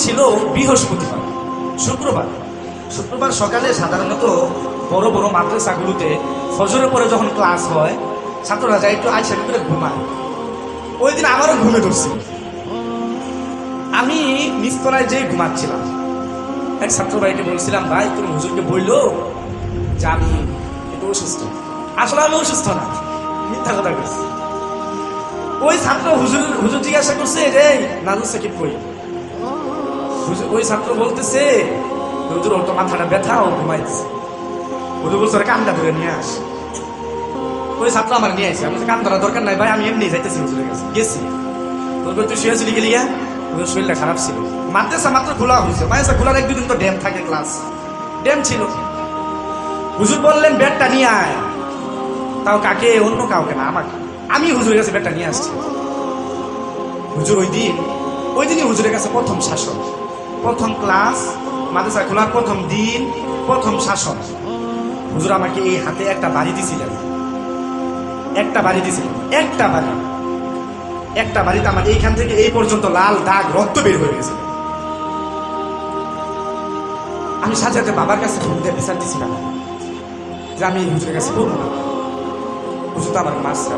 ছিল বৃহস্পতিবার, শুক্রবার। শুক্রবার সকালে সাধারণত বড় বড় মাদ্রাসাগুলোতে ফজরের পরে যখন ক্লাস হয়, ছাত্ররা যায় একটু আইসা করে ঘুমায়। ওই দিন আমারও ঘুমে ধরছিল আমি নিস্তলায় যেয়ে ঘুমাচ্ছিলাম। এক ছাত্র ভাইকে বলছিলাম, ভাই তুমি হুজুরকে বলল যে আমি একটু অসুস্থ। আসলে আমি অসুস্থ না, মিথ্যা কথা বলছি ওই ছাত্র হুজুর হুজুর জিজ্ঞাসা করছে রে নাজুর সাকিব হুজুর- ওই ছাত্র বলতেছে হুজুর ওর তো মাথাটা ব্যথা ও ঘুমাইতেছে। হুজুর বলছে, "ওরে কান্দা ধরে নিয়ে আস। ওই ছাত্র আমার নিয়ে আসে আমি কান ধরার দরকার নাই ভাই, আমি এমনি যাইতেছি হুজুরের কাছে গেছি। তোর তুই শুয়েছিলি গেলি হুজুর শরীরটা খারাপ ছিল। মাদ্রাসা মাত্র খোলা হয়েছে। মাদ্রাসা খোলার এক দুদিন তো ড্যাম থাকে ক্লাস। ড্যাম ছিল। হুজুর বললেন, ব্যাগটা নিয়ে আয়। তাও কাকে? অন্য কাউকে না, আমাকে। আমি হুজুরের কাছে ব্যাগটা নিয়ে আসছি। হুজুর ওই দিন, ওই দিনই হুজুরের কাছে প্রথম শাসন। প্রথম ক্লাস, মাদ্রাসা খোলার প্রথম দিন, প্রথম শাসন। হুজুর আমাকে এই হাতে একটা বাড়ি দিছিলেন। একটা বাড়ি দিছিলেন। একটা বাড়ি। একটা বাড়িতে আমার এইখান থেকে এই পর্যন্ত লাল দাগ, রক্ত বের হয়ে গেছে। আমি সাথে সাথে বাবার কাছে ফোন দিয়ে বিচার দিছিলাম। যে আমি হুজুরের কাছে বলব হুজুর তো আমার মাছ